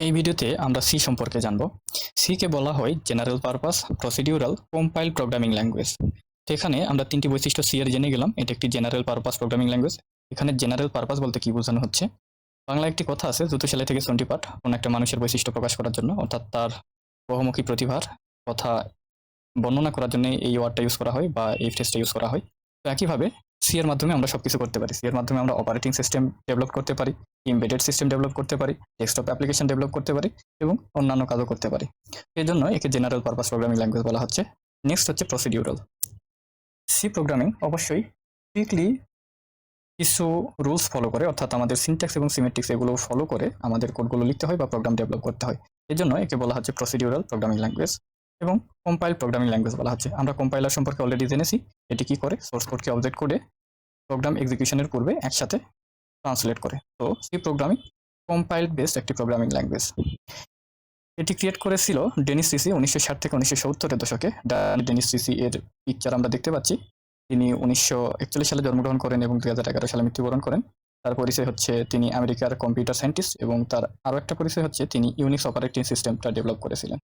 এই ভিডিওতে আমরা সি সম্পর্কে জানব। সি কে বলা হয় general purpose procedural compile programming language. এখানে আমরা তিনটি বৈশিষ্ট্য সি এর জেনে গেলাম, এটা একটি জেনারেল পারপাস প্রোগ্রামিং ল্যাঙ্গুয়েজ। এখানে জেনারেল পারপাস বলতে কি বোঝানো হচ্ছে? বাংলা একটি কথা আছে জুতো সেলাই থেকে সন্টি পাঠ, কোনো একটা মানুষের বৈশিষ্ট্য প্রকাশ করার জন্য, অর্থাৎ তার বহুমুখী প্রতিভার কথা বর্ণনা করার জন্য এই ওয়ার্ডটা ইউজ করা হয় বা এই ফ্রেজটা ইউজ করা হয়। তো একইভাবে সি এর মাধ্যমে আমরা সব কিছু করতে পারি। সি এর মাধ্যমে আমরা অপারেটিং সিস্টেম ডেভেলপ করতে পারি ইমবেডেড সিস্টেম ডেভেলপ করতে পারি ডেস্কটপ অ্যাপ্লিকেশন ডেভেলপ করতে পারি এবং অন্যান্য কাজও করতে পারি। এই জন্য একে জেনারেল পারপাস প্রোগ্রামিং ল্যাঙ্গুয়েজ বলা হচ্ছে। নেক্সট হচ্ছে প্রসিডিউরাল সি প্রোগ্রামিং অবশ্যই স্ট্রিক্টলি কিছু রুলস ফলো করে, অর্থাৎ আমাদের সিনট্যাক্স এবং সিমেট্রিক্স এগুলো ফলো করে আমাদের কোডগুলো লিখতে হয় বা প্রোগ্রাম ডেভেলপ করতে হয়। এই জন্য একে বলা হচ্ছে প্রসিডিউরাল প্রোগ্রামিং ল্যাঙ্গুয়েজ এবং কম্পাইল প্রোগ্রামিং ল্যাঙ্গুয়েজ বলা হচ্ছে। আমরা কম্পাইলার সম্পর্কে অলরেডি জেনেছি, এটি কি করে? সোর্স কোডকে অবজেক্ট করে প্রোগ্রাম এক্সিকিউশনের পূর্বে একসাথে ট্রান্সলেট করে। তো সি প্রোগ্রামিং কম্পাইলড বেসড একটি প্রোগ্রামিং ল্যাঙ্গুয়েজ এটি ক্রিয়েট করেছিল ডেনিস সিসি উনিশশো ষাট থেকে উনিশশো সত্তরের দশকে। ডেনিস সিসি এর পিকচার আমরা দেখতে পাচ্ছি। তিনি উনিশশো একচল্লিশ সালে জন্মগ্রহণ করেন এবং দুই হাজার এগারো সালে মৃত্যুবরণ করেন। তার পরিচয় হচ্ছে তিনি আমেরিকার কম্পিউটার সায়েন্টিস্ট এবং তার আরও একটা পরিচয় হচ্ছে তিনি ইউনিক্স অপারেটিং সিস্টেমটা ডেভেলপ করেছিলেন।